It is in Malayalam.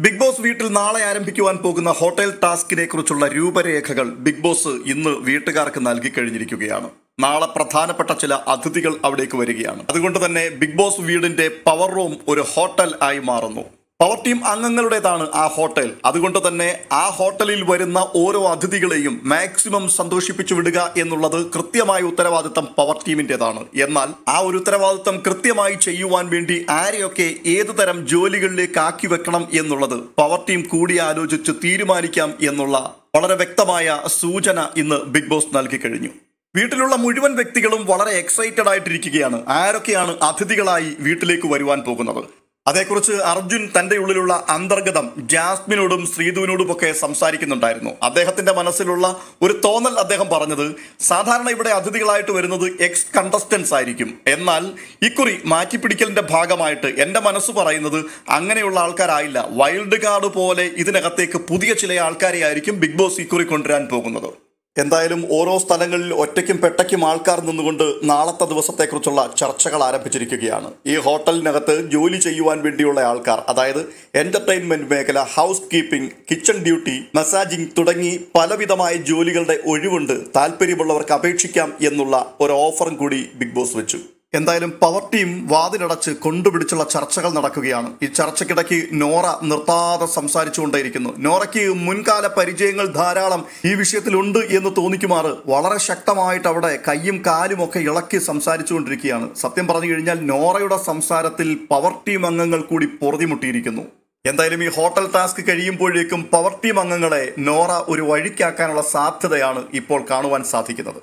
ബിഗ് ബോസ് വീട്ടിൽ നാളെ ആരംഭിക്കുവാൻ പോകുന്ന ഹോട്ടൽ ടാസ്കിനെ കുറിച്ചുള്ള രൂപരേഖകൾ ബിഗ് ബോസ് ഇന്ന് വീട്ടുകാർക്ക് നൽകി കഴിഞ്ഞിരിക്കുകയാണ്. നാളെ പ്രധാനപ്പെട്ട ചില അതിഥികൾ അവിടേക്ക് വരികയാണ്. അതുകൊണ്ട് തന്നെ ബിഗ് ബോസ് വീടിന്റെ പവർ റൂം ഒരു ഹോട്ടൽ ആയി മാറുന്നു. പവർ ടീം അംഗങ്ങളുടേതാണ് ആ ഹോട്ടൽ. അതുകൊണ്ട് തന്നെ ആ ഹോട്ടലിൽ വരുന്ന ഓരോ അതിഥികളെയും മാക്സിമം സന്തോഷിപ്പിച്ചു വിടുക എന്നുള്ളത് കൃത്യമായ ഉത്തരവാദിത്തം പവർ ടീമിന്റെതാണ് എന്നാൽ ആ ഒരു ഉത്തരവാദിത്തം കൃത്യമായി ചെയ്യുവാൻ വേണ്ടി ആരെയൊക്കെ ഏതു തരം ജോലികളിലേക്ക് ആക്കി വെക്കണം എന്നുള്ളത് പവർ ടീം കൂടി ആലോചിച്ച് തീരുമാനിക്കാം എന്നുള്ള വളരെ വ്യക്തമായ സൂചന ഇന്ന് ബിഗ് ബോസ് നൽകി കഴിഞ്ഞു. വീട്ടിലുള്ള മുഴുവൻ വ്യക്തികളും വളരെ എക്സൈറ്റഡ് ആയിട്ടിരിക്കുകയാണ്. ആരൊക്കെയാണ് അതിഥികളായി വീട്ടിലേക്ക് വരുവാൻ പോകുന്നത്? അതേക്കുറിച്ച് അർജുൻ തന്റെ ഉള്ളിലുള്ള അന്തർഗതം ജാസ്മിനോടും ശ്രീധുവിനോടും ഒക്കെ സംസാരിക്കുന്നുണ്ടായിരുന്നു. അദ്ദേഹത്തിന്റെ മനസ്സിലുള്ള ഒരു തോന്നൽ അദ്ദേഹം പറഞ്ഞത് സാധാരണ ഇവിടെ അതിഥികളായിട്ട് വരുന്നത് എക്സ് കണ്ടസ്റ്റൻസ് ആയിരിക്കും. എന്നാൽ ഇക്കുറി മാറ്റിപ്പിടിക്കലിന്റെ ഭാഗമായിട്ട് എന്റെ മനസ്സ് പറയുന്നത് അങ്ങനെയുള്ള ആൾക്കാരായില്ല. വൈൽഡ് കാർഡ് പോലെ ഇതിനകത്തേക്ക് പുതിയ ചില ആൾക്കാരെ ആയിരിക്കും ബിഗ് ബോസ് ഇക്കുറി കൊണ്ടുവരാൻ പോകുന്നത്. എന്തായാലും ഓരോ സ്ഥലങ്ങളിൽ ഒറ്റയ്ക്കും പെട്ടയ്ക്കും ആൾക്കാർ നിന്നുകൊണ്ട് നാളത്തെ ദിവസത്തെക്കുറിച്ചുള്ള ചർച്ചകൾ ആരംഭിച്ചിരിക്കുകയാണ്. ഈ ഹോട്ടലിനകത്ത് ജോലി ചെയ്യുവാൻ വേണ്ടിയുള്ള ആൾക്കാർ അതായത് എന്റർടൈൻമെന്റ് മേഖല house keeping kitchen duty massaging തുടങ്ങി പലവിധമായ ജോലികളുടെ ഒഴിവുണ്ട്. താല്പര്യമുള്ളവർക്ക് അപേക്ഷിക്കാം എന്നുള്ള ഒരു ഓഫറും കൂടി ബിഗ് ബോസ് വെച്ചു. എന്തായാലും പവർ ടീം വാതിലടച്ച് കൊണ്ടുപിടിച്ചുള്ള ചർച്ചകൾ നടക്കുകയാണ്. ഈ ചർച്ചയ്ക്കിടയ്ക്ക് നോറ നിർത്താതെ സംസാരിച്ചുകൊണ്ടേയിരിക്കുന്നു. നോറയ്ക്ക് മുൻകാല പരിചയങ്ങൾ ധാരാളം ഈ വിഷയത്തിലുണ്ട് എന്ന് തോന്നിക്കുമാറ് വളരെ ശക്തമായിട്ട് അവിടെ കൈയും കാലും ഒക്കെ ഇളക്കി സംസാരിച്ചുകൊണ്ടിരിക്കുകയാണ്. സത്യം പറഞ്ഞു കഴിഞ്ഞാൽ നോറയുടെ സംസാരത്തിൽ പവർ ടീം അംഗങ്ങൾ കൂടി പൊറുതിമുട്ടിയിരിക്കുന്നു. എന്തായാലും ഈ ഹോട്ടൽ ടാസ്ക് കഴിയുമ്പോഴേക്കും പവർ ടീം അംഗങ്ങളെ നോറ ഒരു വഴിക്കാക്കാനുള്ള സാധ്യതയാണ് ഇപ്പോൾ കാണുവാൻ സാധിക്കുന്നത്.